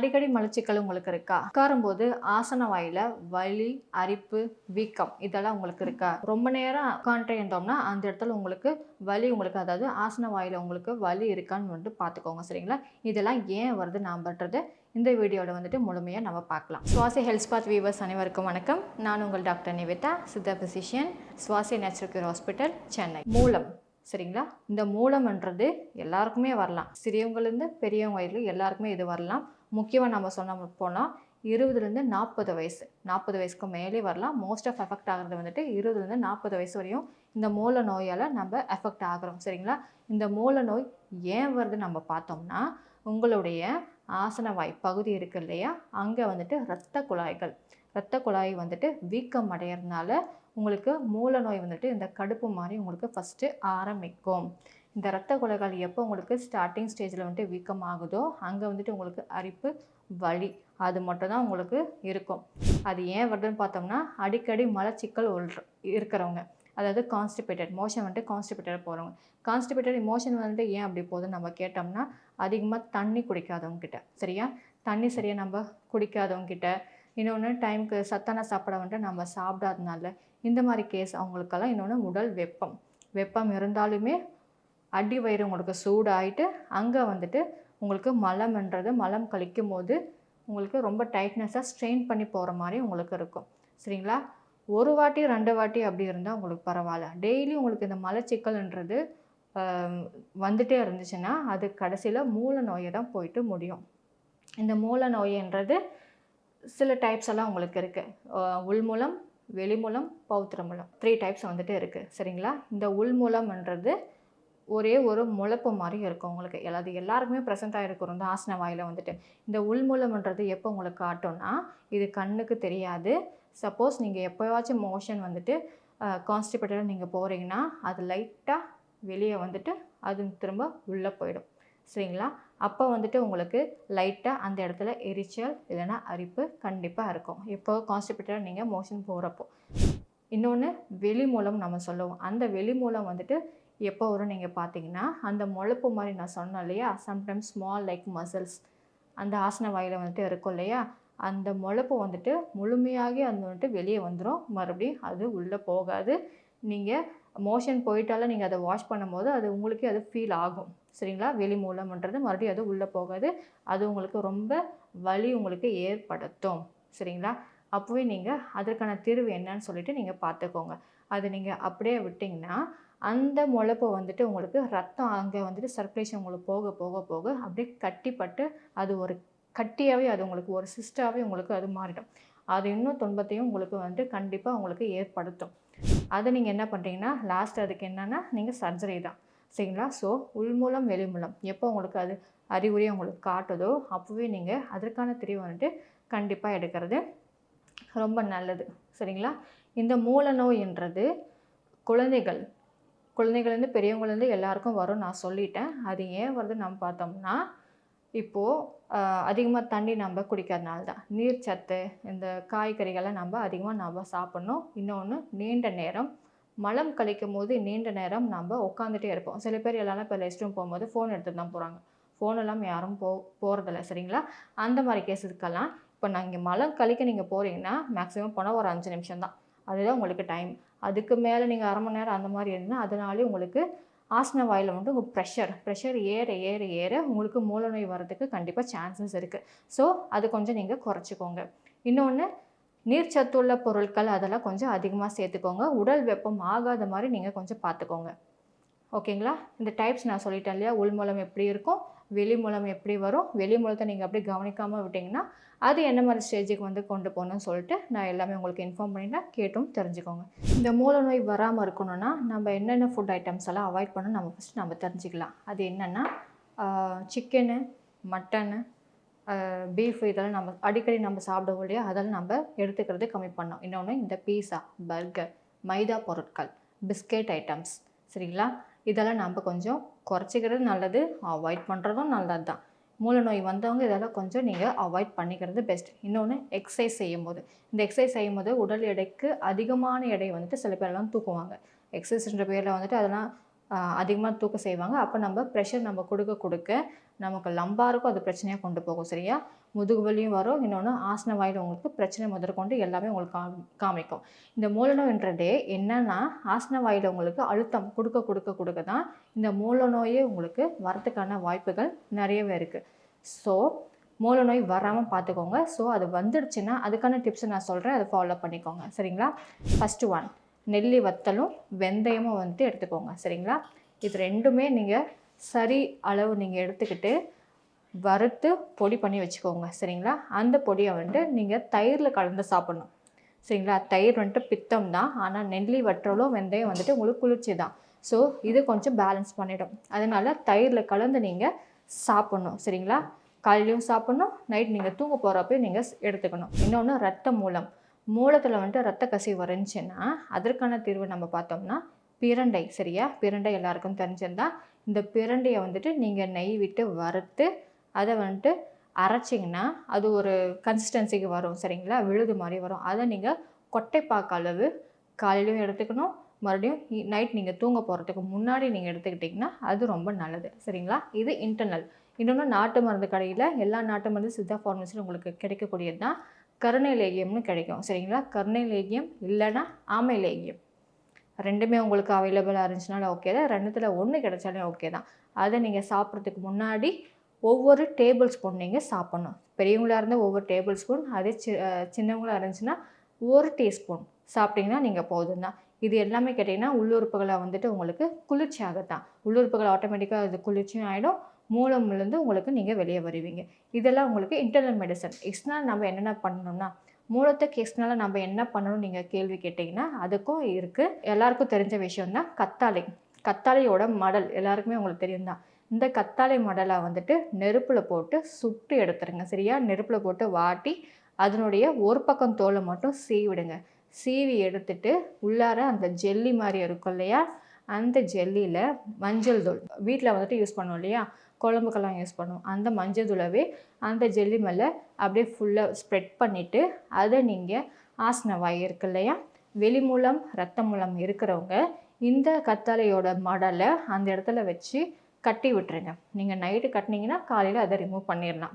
அடிக்கடி மலச்சிக்கல் உங்களுக்கு இருக்கா? உட்காரும்போது ஆசன வாயில வலி அரிப்பு வீக்கம் இதெல்லாம் உங்களுக்கு இருக்கா? ரொம்ப நேரம் உட்காந்துட்டே இருந்தோம்னா அந்த இடத்துல உங்களுக்கு வலி உங்களுக்கு அதாவது ஆசன வாயில உங்களுக்கு வலி இருக்கான்னு வந்துட்டு பார்த்துக்கோங்க சரிங்களா? இதெல்லாம் ஏன் வருது நான் இந்த வீடியோவில் வந்துட்டு முழுமையாக நம்ம பார்க்கலாம். சுவாசி ஹெல்த் பாத் வீவர்ஸ் அனைவருக்கும் வணக்கம். நான் உங்கள் doctor Nivetha Siddha physician Swasi natural cure hospital Chennai. மூலம் சரிங்களா? இந்த மூலம்ன்றது எல்லாருக்குமே வரலாம். சிறியவங்கலேருந்து பெரியவங்க வயதில் எல்லாருக்குமே இது வரலாம். முக்கியமாக நம்ம சொன்ன போனால் இருபதுலேருந்து நாற்பது வயசு. நாற்பது வயசுக்கு மேலே வரலாம். மோஸ்ட் ஆஃப் எஃபெக்ட் ஆகிறது வந்துட்டு இருபதுலேருந்து நாற்பது வயசு வரையும் இந்த மூல நோயால் நம்ம எஃபெக்ட் ஆகிறோம். சரிங்களா? இந்த மூல நோய் ஏன் வருது நம்ம பார்த்தோம்னா உங்களுடைய ஆசனவாய் பகுதி இருக்கு இல்லையா? அங்கே வந்துட்டு இரத்த குழாய்கள். இரத்த குழாய் வந்துட்டு வீக்கம் அடையிறதுனால உங்களுக்கு மூல நோய் வந்துட்டு இந்த கடுப்பு மாதிரி உங்களுக்கு ஃபஸ்ட்டு ஆரம்பிக்கும். இந்த ரத்த குலைகள் எப்போ உங்களுக்கு ஸ்டார்டிங் ஸ்டேஜில் வந்துட்டு வீக்கம் ஆகுதோ அங்கே வந்துட்டு உங்களுக்கு அரிப்பு வலி அது மட்டும் தான் உங்களுக்கு இருக்கும். அது ஏன் வருதுன்னு பார்த்தோம்னா அடிக்கடி மலச்சிக்கல் இருக்கிறவங்க. அதாவது கான்ஸ்டிபேட்டட் மோஷன் வந்துட்டு கான்ஸ்டிபேட்டட் போகிறவங்க கான்ஸ்டிபேட்டட் மோஷன் வந்துட்டு ஏன் அப்படி போகுதுன்னு நம்ம கேட்டோம்னா அதிகமாக தண்ணி குடிக்காதவங்க கிட்ட. சரியா? தண்ணி சரியாக நம்ம குடிக்காதவங்கக்கிட்ட இன்னொன்று டைமுக்கு சத்தான சாப்பாடை வந்துட்டு நம்ம சாப்பிடாதனால இந்த மாதிரி கேஸ் அவங்களுக்கெல்லாம் இன்னொன்று உடல் வெப்பம். வெப்பம் இருந்தாலுமே அடி வயிறு உங்களுக்கு சூடாயிட்டு அங்கே வந்துட்டு உங்களுக்கு மலம்ன்றது மலம் கழிக்கும் போது உங்களுக்கு ரொம்ப டைட்னஸாக ஸ்ட்ரெயின் பண்ணி போகிற மாதிரி உங்களுக்கு இருக்கும். சரிங்களா? ஒரு வாட்டி ரெண்டு வாட்டி அப்படி இருந்தால் உங்களுக்கு பரவாயில்ல. டெய்லி உங்களுக்கு இந்த மலச்சிக்கல்ன்றது வந்துட்டே இருந்துச்சுன்னா அது கடைசியில் மூல நோயை தான் போயிட்டு முடியும். இந்த மூல நோயன்றது சில டைப்ஸ் எல்லாம் உங்களுக்கு இருக்குது உள்மூலம் வெளிமூலம் பௌத்திரமூலம் த்ரீ டைப்ஸ் வந்துட்டு இருக்குது சரிங்களா? இந்த உள்மூலம்ன்றது ஒரே ஒரு முளைப்பு மாதிரி இருக்கும் உங்களுக்கு. அது எல்லாருக்குமே ப்ரெசென்ட் ஆகிருக்கும் இந்த ஆசன வாயில் வந்துட்டு. இந்த உள்மூலம்ன்றது எப்போ உங்களுக்கு காட்டும்னா இது கண்ணுக்கு தெரியாது. சப்போஸ் நீங்கள் எப்போயாச்சும் மோஷன் வந்துட்டு கான்ஸ்டிபேட்டடாக நீங்கள் போகிறீங்கன்னா அது லைட்டாக வெளியே வந்துட்டு அது திரும்ப உள்ளே போயிடும். சரிங்களா? அப்போ வந்துட்டு உங்களுக்கு லைட்டாக அந்த இடத்துல எரிச்சல் இல்லைன்னா அரிப்பு கண்டிப்பாக இருக்கும். எப்போ கான்ஸ்டிபேட்டடாக நீங்கள் மோஷன் போகிறப்போ இன்னொன்று வெளி மூலம் நம்ம சொல்லுவோம். அந்த வெளி மூலம் வந்துட்டு எப்போ வரும் நீங்கள் பார்த்தீங்கன்னா அந்த முளைப்பு மாதிரி நான் சொன்னேன் இல்லையா? சம்டைம்ஸ் ஸ்மால் லைக் மசில்ஸ் அந்த ஆசன வாயில் வந்துட்டு இருக்கும் இல்லையா? அந்த முளைப்பு வந்துட்டு முழுமையாகி அது வந்துட்டு வெளியே வந்துடும் மறுபடியும் அது உள்ளே போகாது. நீங்கள் மோஷன் போயிட்டாலும் நீங்கள் அதை வாஷ் பண்ணும்போது அது உங்களுக்கே அது ஃபீல் ஆகும். சரிங்களா? வெளி மூலம்ன்றது மறுபடியும் அது உள்ளே போகாது. அது உங்களுக்கு ரொம்ப வலி உங்களுக்கு ஏற்படுத்தும். சரிங்களா? அப்போவே நீங்கள் அதற்கான தீர்வு என்னன்னு சொல்லிட்டு நீங்கள் பார்த்துக்கோங்க அது நீங்கள் அப்படியே விட்டிங்கன்னா அந்த முளைப்பு வந்துட்டு உங்களுக்கு ரத்தம் அங்கே வந்துட்டு சர்க்குலேஷன் உங்களுக்கு போக போக போக அப்படியே கட்டிப்பட்டு அது ஒரு கட்டியாகவே அது உங்களுக்கு ஒரு சிஸ்டாகவே உங்களுக்கு அது மாறிடும். அது இன்னும் துன்பத்தையும் உங்களுக்கு வந்துட்டு கண்டிப்பாக உங்களுக்கு ஏற்படுத்தும். அதை நீங்கள் என்ன பண்ணுறீங்கன்னா லாஸ்ட் அதுக்கு என்னென்னா நீங்கள் சர்ஜரி தான். சரிங்களா? ஸோ உள்மூலம் வெளிமூலம். எப்போ உங்களுக்கு அது அறிகுறியை உங்களுக்கு காட்டுதோ அப்போவே நீங்கள் அதற்கான தெரிவு வந்துட்டு கண்டிப்பாக எடுக்கிறது ரொம்ப நல்லது. சரிங்களா? இந்த மூல நோய்ன்றது குழந்தைகள் குழந்தைகள்லேருந்து பெரியவங்கலேருந்து எல்லாருக்கும் வரும் நான் சொல்லிட்டேன். அது ஏன் வருது நம்ம பார்த்தோம்னா இப்போது அதிகமாக தண்ணி நம்ம குடிக்கிறதுனால தான். நீர் சத்து இந்த காய்கறிகளை நம்ம அதிகமாக நம்ம சாப்பிட்ணும். இன்னொன்று நீண்ட நேரம் மலம் கழிக்கும் போது நீண்ட நேரம் நம்ம உட்காந்துட்டே இருப்போம். சில பேர் எல்லாரும் இப்போ ரெஸ்ட் ரூம் போகும்போது ஃபோன் எடுத்துகிட்டு தான் போகிறாங்க ஃபோன் எல்லாம் யாரும் போ போகிறதில்ல சரிங்களா? அந்த மாதிரி கேஸுக்கெல்லாம் இப்போ நான் இங்கே மலம் கழிக்க நீங்கள் போகிறீங்கன்னா மேக்ஸிமம் போனால் ஒரு அஞ்சு நிமிஷம் தான். அதுதான் உங்களுக்கு டைம் அதுக்கு மேலே நீங்கள் அரை மணி நேரம் அந்த மாதிரி இருந்தால் அதனாலே உங்களுக்கு ஆசன வாயில் மட்டும் உங்கள் ப்ரெஷர் ப்ரெஷர் ஏற ஏற ஏற உங்களுக்கு மூல நோய் வரதுக்கு கண்டிப்பாக சான்சஸ் இருக்குது ஸோ அது கொஞ்சம் நீங்கள் குறைச்சிக்கோங்க. இன்னொன்று நீர்ச்சத்துள்ள பொருட்கள் அதெல்லாம் கொஞ்சம் அதிகமாக சேர்த்துக்கோங்க. உடல் வெப்பம் ஆகாத மாதிரி நீங்கள் கொஞ்சம் பார்த்துக்கோங்க. ஓகேங்களா? இந்த டைப்ஸ் நான் சொல்லிட்டேன் இல்லையா? உள்மூலம் எப்படி இருக்கும் வெளி மூலம் எப்படி வரும் வெளி மூலத்தை நீங்கள் அப்படியே கவனிக்காமல் விட்டிங்கன்னா அது என்ன மாதிரி ஸ்டேஜுக்கு வந்து கொண்டு போகணும்னு சொல்லிட்டு நான் எல்லாமே உங்களுக்கு இன்ஃபார்ம் பண்ணிட்டேன் கேட்டும் தெரிஞ்சுக்கோங்க. இந்த மூல நோய் வராமல் இருக்கணும்னா நம்ம என்னென்ன ஃபுட் ஐட்டம்ஸ் எல்லாம் அவாய்ட் பண்ணணும் நம்ம ஃபஸ்ட்டு நம்ம தெரிஞ்சுக்கலாம். அது என்னென்னா சிக்கனு மட்டனு பீஃப் இதெல்லாம் நம்ம அடிக்கடி நம்ம சாப்பிடுவோம் இல்லையா அதெல்லாம் நம்ம எடுத்துக்கிறது கம்மி பண்ணோம். இன்னொன்று இந்த பீஸா பர்கர் மைதா பொருட்கள் பிஸ்கெட் ஐட்டம்ஸ் சரிங்களா? இதெல்லாம் நம்ம கொஞ்சம் குறைச்சிக்கிறது நல்லது அவாய்ட் பண்ணுறதும் நல்லது தான் மூல நோய் வந்தவங்க இதெல்லாம் கொஞ்சம் நீங்கள் அவாய்ட் பண்ணிக்கிறது பெஸ்ட் இன்னொன்று எக்ஸசைஸ் செய்யும்போது. இந்த எக்ஸசைஸ் செய்யும்போது உடல் எடைக்கு அதிகமான எடை வந்துட்டு சில பேர்லாம் தூக்குவாங்க. எக்ஸசைஸ்ன்ற பேரில் வந்துட்டு அதெல்லாம் அதிகமாக தூக்க செய்வாங்க. அப்போ நம்ம ப்ரெஷர் நம்ம கொடுக்க கொடுக்க நமக்கு லம்பாருக்கும் அது பிரச்சனையாக கொண்டு போகும் சரியா? முதுகு வலியும் வரும். இன்னொன்று ஆசன வாயில் உங்களுக்கு பிரச்சனை முதற்கொண்டு எல்லாமே உங்களுக்கு கா காமிக்கும். இந்த மூலநோய்ன்றதே என்னென்னா ஆசன வாயில் உங்களுக்கு அழுத்தம் கொடுக்க கொடுக்க கொடுக்க தான் இந்த மூலநோயே உங்களுக்கு வரத்துக்கான வாய்ப்புகள் நிறையவே இருக்குது ஸோ மூலநோய் வராமல் பார்த்துக்கோங்க ஸோ அது வந்துடுச்சுன்னா அதுக்கான டிப்ஸை நான் சொல்கிறேன் அதை ஃபாலோ பண்ணிக்கோங்க. சரிங்களா? ஃபஸ்ட்டு ஒன் நெல்லி வத்தலும் வெந்தயமும் வந்துட்டு எடுத்துக்கோங்க. சரிங்களா? இது ரெண்டுமே நீங்கள் சரி அளவு நீங்கள் எடுத்துக்கிட்டு வறுத்து பொடி பண்ணி வச்சுக்கோங்க சரிங்களா? அந்த பொடியை வந்துட்டு நீங்கள் தயிரில் கலந்து சாப்பிட்ணும் சரிங்களா? தயிர் வந்துட்டு பித்தம் தான் ஆனால் நெல்லி வற்றலும் வெந்தயம் வந்துட்டு உங்களுக்கு குளிர்ச்சி தான். ஸோ இது கொஞ்சம் பேலன்ஸ் பண்ணிடும். அதனால் தயிரில் கலந்து நீங்கள் சாப்பிட்ணும் சரிங்களா? காலையிலையும் சாப்பிட்ணும் நைட் நீங்கள் தூங்க போகிறப்பையும் நீங்கள் எடுத்துக்கணும். இன்னொன்று ரத்த மூலம். மூலத்தில் வந்துட்டு ரத்த கசிவு வரைஞ்சுன்னா அதற்கான தீர்வு நம்ம பார்த்தோம்னா பிரண்டை சரியா? பிரண்டை எல்லாருக்கும் தெரிஞ்சிருந்தால் இந்த பிரண்டையை வந்துட்டு நீங்கள் நெய் விட்டு வறுத்து அதை வந்துட்டு அரைச்சிங்கன்னா அது ஒரு கன்சிஸ்டன்சிக்கு வரும் சரிங்களா? விழுது மாதிரி வரும். அதை நீங்கள் கொட்டைப்பாக்கு அளவு காலையிலையும் எடுத்துக்கணும் மறுபடியும் நைட் நீங்கள் தூங்க போகிறதுக்கு முன்னாடி நீங்கள் எடுத்துக்கிட்டிங்கன்னா அது ரொம்ப நல்லது சரிங்களா? இது இன்டர்னல் இன்னொன்று நாட்டு மருந்து கடையில் எல்லா நாட்டு மருந்து சித்தா ஃபார்மசியில் உங்களுக்கு கிடைக்கக்கூடியது தான் கருணை லேகியம்னு கிடைக்கும் சரிங்களா? கருணை லேகியம் இல்லைன்னா ஆமை லேகியம். ரெண்டுமே உங்களுக்கு அவைலபிளாக இருந்துச்சுனாலும் ஓகே தான். ரெண்டுத்தில் ஒன்று கிடைச்சாலும் ஓகே தான். அதை நீங்கள் சாப்பிட்றதுக்கு முன்னாடி ஒவ்வொரு டேபிள் ஸ்பூன் நீங்கள் சாப்பிட்ணும். பெரியவங்களாக இருந்தால் ஒவ்வொரு டேபிள் ஸ்பூன் அதே சி சின்னவங்களாக இருந்துச்சுன்னா ஒரு டீஸ்பூன் சாப்பிட்டிங்கன்னா நீங்கள் போதும் தான். இது எல்லாமே கேட்டிங்கன்னா உள்ளுறுப்புகளை வந்துட்டு உங்களுக்கு குளிர்ச்சி ஆகத்தான் உள்ளுறுப்புகள் ஆட்டோமேட்டிக்காக அது குளிர்ச்சியும் ஆகிடும் மூலம்லேருந்து உங்களுக்கு நீங்கள் வெளியே வருவீங்க. இதெல்லாம் உங்களுக்கு இன்டர்னல் மெடிசன் எக்ஸ்டர்னல் நம்ம என்னென்ன பண்ணணும்னா மூலத்தை கேஸ்னால நம்ம என்ன பண்ணணும் நீங்கள் கேள்வி கேட்டிங்கன்னா அதுக்கும் இருக்குது எல்லாருக்கும் தெரிஞ்ச விஷயம் தான் கத்தாழை. கத்தாழையோட மடல். எல்லாருக்குமே உங்களுக்கு தெரியும் தான் இந்த கத்தாழை மடலை வந்துட்டு நெருப்பில் போட்டு சுட்டு எடுத்துருங்க. சரியா? நெருப்பில் போட்டு வாட்டி அதனுடைய ஒரு பக்கம் தோலை மட்டும் சீவிடுங்க. சீவி எடுத்துட்டு உள்ளார அந்த ஜெல்லி மாதிரி இருக்கும் இல்லையா? அந்த ஜெல்லியில் மஞ்சள் தூள். வீட்டில் வந்துட்டு யூஸ் பண்ணுவோம் இல்லையா? குழம்புக்கெல்லாம் யூஸ் பண்ணுவோம். அந்த மஞ்சள் தூளவே அந்த ஜெல்லி மேலே அப்படியே ஃபுல்லாக ஸ்ப்ரெட் பண்ணிவிட்டு அதை நீங்கள் ஆசன வாய் இருக்கு இல்லையா? வெளி மூலம் ரத்த மூலம் இருக்கிறவங்க இந்த கத்தாழையோட மடலை அந்த இடத்துல வச்சு கட்டி விட்டுருங்க. நீங்கள் நைட்டு கட்டினீங்கன்னா காலையில் அதை ரிமூவ் பண்ணிடலாம்.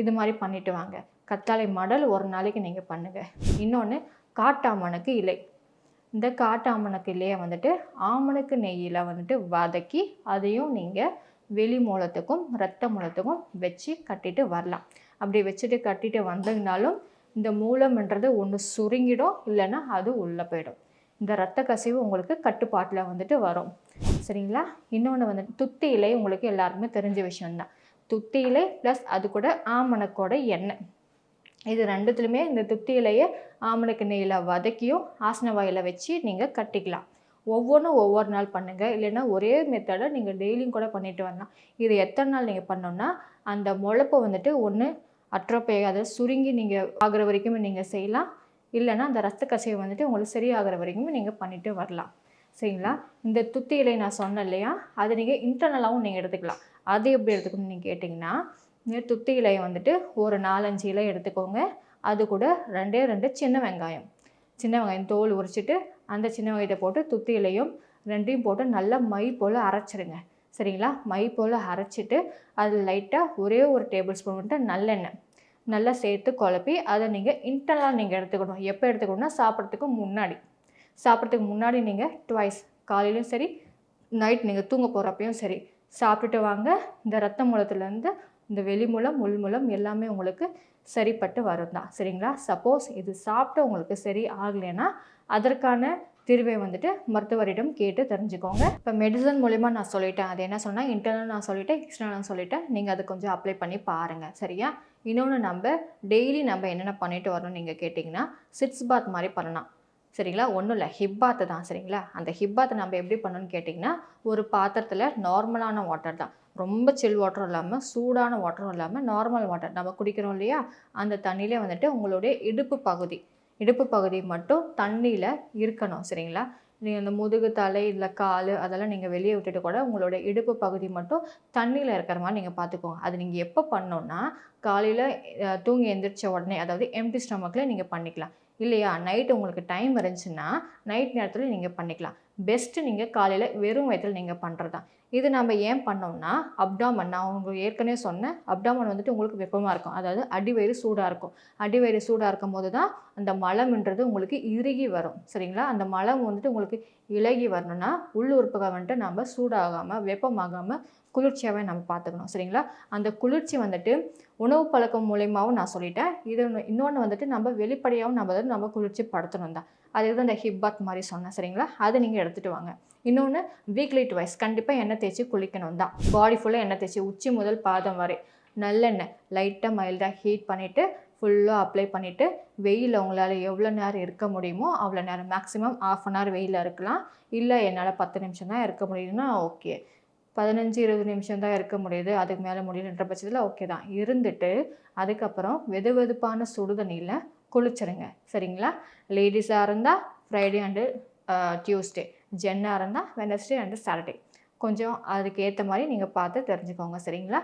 இது மாதிரி பண்ணிட்டு வாங்க. கத்தாழை மடல் ஒரு நாளைக்கு நீங்கள் பண்ணுங்கள் இன்னொன்று காட்டாமனுக்கு இலை. இந்த காட்டாமனுக்கு இலையை வந்துட்டு ஆமணக்கு நெய்யில் வந்துட்டு வதக்கி அதையும் நீங்கள் வெளி மூலத்துக்கும் ரத்த மூலத்துக்கும் வச்சு கட்டிட்டு வரலாம். அப்படி வச்சுட்டு கட்டிட்டு வந்தீங்கனாலும் இந்த மூலம்ன்றது ஒன்று சுருங்கிடும் இல்லைன்னா அது உள்ளே போயிடும். இந்த ரத்த கசிவு உங்களுக்கு கட்டுப்பாட்டில் வந்துட்டு வரும். சரிங்களா? இன்னொன்று வந்து துத்தி இலை உங்களுக்கு எல்லாருக்குமே தெரிஞ்ச விஷயம்தான். துத்தி இலை ப்ளஸ் அது கூட ஆமணக்கோட எண்ணெய். இது ரெண்டுத்துலையுமே இந்த துத்தி இலையை ஆமணக்கு நெய்யில் வதக்கியும் ஆசன வாயில் வச்சு நீங்கள் கட்டிக்கலாம். ஒவ்வொன்றும் ஒவ்வொரு நாள் பண்ணுங்கள் இல்லைன்னா ஒரே மெத்தடை நீங்கள் டெய்லியும் கூட பண்ணிட்டு வரலாம். இது எத்தனை நாள் நீங்கள் பண்ணோன்னா அந்த முளைப்பை வந்துட்டு ஒன்று அட்ரோப்பை அதை சுருங்கி நீங்கள் ஆகிற வரைக்கும் நீங்கள் செய்யலாம். இல்லைன்னா அந்த ரத்த கசையை வந்துட்டு உங்களுக்கு சரியாகிற வரைக்கும் நீங்கள் பண்ணிட்டு வரலாம். சரிங்களா? இந்த துத்தி இலை நான் சொன்னேன் இல்லையா? அதை நீங்கள் இன்டர்னலாகவும் நீங்கள் எடுத்துக்கலாம். அது எப்படி எடுத்துக்கணும்னு நீங்கள் கேட்டிங்கன்னா இந்த துத்தி இலையை வந்துட்டு ஒரு நாலஞ்சு இலை எடுத்துக்கோங்க. அது கூட ரெண்டே ரெண்டு சின்ன வெங்காயம். சின்ன வெங்காயம் தோல் உரிச்சிட்டு அந்த சின்ன வெங்காயத்தை போட்டு துத்தியிலையும் ரெண்டையும் போட்டு நல்லா மை போல் அரைச்சிடுங்க சரிங்களா? மை போல் அரைச்சிட்டு அது லைட்டாக ஒரே ஒரு டேபிள் ஸ்பூன் மட்டும் நல்லெண்ணெய் நல்லா சேர்த்து குழப்பி அதை நீங்கள் இன்டர்னலாக நீங்கள் எடுத்துக்கணும். எப்போ எடுத்துக்கணும்னா சாப்பிட்றதுக்கு முன்னாடி. சாப்பிட்றதுக்கு முன்னாடி நீங்கள் ட்வைஸ் காலையிலையும் சரி நைட் நீங்கள் தூங்க போகிறப்பையும் சரி. சாப்பிட்டுட்டு வாங்க. இந்த ரத்த மூலத்துலேருந்து இந்த வெளி மூலம் உள் மூலம் எல்லாமே உங்களுக்கு சரிப்பட்டு வரும் தான் சரிங்களா? சப்போஸ் இது சாப்பிட்டு உங்களுக்கு சரி ஆகலைன்னா அதற்கான தீர்வை வந்துட்டு மருத்துவரிடம் கேட்டு தெரிஞ்சுக்கோங்க. இப்போ மெடிசன் மூலிமா நான் சொல்லிட்டேன். அது என்ன சொன்னால் இன்டர்னல் நான் சொல்லிட்டேன் எக்ஸ்டர்னல் சொல்லிட்டேன். நீங்கள் அதை கொஞ்சம் அப்ளை பண்ணி பாருங்கள் சரியா? இன்னொன்று நம்ம டெய்லி நம்ம என்னென்ன பண்ணிட்டு வரணும் நீங்கள் கேட்டிங்கன்னா சிட்ஸ் பாத் மாதிரி பண்ணலாம். சரிங்களா? ஒன்றும் இல்லை. ஹிப்பாத்து தான். சரிங்களா? அந்த ஹிப்பாத்தை நம்ம எப்படி பண்ணணும்னு கேட்டிங்கன்னா ஒரு பாத்திரத்தில் நார்மலான வாட்டர் தான். ரொம்ப சில் வாட்டரும் இல்லாமல் சூடான வாட்டரும் இல்லாமல் நார்மல் வாட்டர் நம்ம குடிக்கிறோம் இல்லையா? அந்த தண்ணியிலே வந்துட்டு உங்களுடைய இடுப்பு பகுதி இடுப்பு பகுதி மட்டும் தண்ணியில் இருக்கணும். சரிங்களா? நீங்கள் அந்த முதுகு தலை இல்லை கால் அதெல்லாம் நீங்கள் வெளியே விட்டுட்டு கூட உங்களோட இடுப்பு பகுதி மட்டும் தண்ணியில் இருக்கிற மாதிரி நீங்கள் பார்த்துக்கோங்க அது நீங்கள் எப்போ பண்ணோன்னா காலையில் தூங்கி எந்திரிச்ச உடனே அதாவது எம்டி ஸ்டமக்கில் நீங்கள் பண்ணிக்கலாம். இல்லையா? நைட்டு உங்களுக்கு டைம் இருந்துச்சுன்னா நைட் நேரத்தில் நீங்கள் பண்ணிக்கலாம். பெஸ்ட்டு நீங்கள் காலையில் வெறும் வயத்தில் நீங்கள் பண்ணுறது தான் இது நம்ம ஏன் பண்ணோம்னா அப்டாமன் நான் உங்களுக்கு ஏற்கனவே சொன்னேன் அப்டாமன் வந்துட்டு உங்களுக்கு வெப்பமாக இருக்கும். அதாவது அடிவயிறு சூடாக இருக்கும். அடிவயிறு சூடாக இருக்கும் போது தான் அந்த மலம்ன்றது உங்களுக்கு இறுகி வரும். சரிங்களா? அந்த மலம் வந்துட்டு உங்களுக்கு இலகி வரணும்னா உள் வந்துட்டு நம்ம சூடாகாமல் வெப்பமாகாமல் குளிர்ச்சியாகவே நம்ம பார்த்துக்கணும் சரிங்களா? அந்த குளிர்ச்சி வந்துட்டு உணவு பழக்கம் மூலியமாகவும் நான் சொல்லிட்டேன். இது இன்னொன்று வந்துட்டு நம்ம வெளிப்படையாகவும் நம்ம வந்து நம்ம குளிர்ச்சி படுத்தணும் தான். அதுக்கு தான் இந்த ஹிப் பாத் மாதிரி சொன்னேன் சரிங்களா? அதை நீங்கள் எடுத்துகிட்டு வாங்க. இன்னொன்று வீக்லி டுவைஸ் கண்டிப்பாக எண்ணெய் தேய்ச்சி குளிக்கணும் தான். பாடி ஃபுல்லாக எண்ணெய் தேய்ச்சி உச்சி முதல் பாதம் வரை நல்லெண்ணெய் லைட்டாக மைல்டாக ஹீட் பண்ணிவிட்டு ஃபுல்லாக அப்ளை பண்ணிவிட்டு வெயிலில் உங்களால் எவ்வளோ நேரம் இருக்க முடியுமோ அவ்வளோ நேரம் மேக்ஸிமம் ஆஃப் அன் ஹவர் வெயிலில் இருக்கலாம். இல்லை என்னால் பத்து நிமிஷம் தான் இருக்க முடியுதுன்னா ஓகே பதினஞ்சு இருபது நிமிஷம் தான் இருக்க முடியுது. அதுக்கு மேலே முடியலன்ற பட்சத்தில் ஓகே தான். இருந்துட்டு அதுக்கப்புறம் வெது வெதுப்பான சுடு தண்ணியில் குளிச்சிருங்க. சரிங்களா? லேடிஸாக இருந்தால் ஃப்ரைடே அண்டு டியூஸ்டே ஜென்னாக இருந்தால் வெனஸ்டே அண்டு சாட்டர்டே கொஞ்சம் அதுக்கு ஏற்ற மாதிரி நீங்கள் பார்த்து தெரிஞ்சுக்கோங்க. சரிங்களா?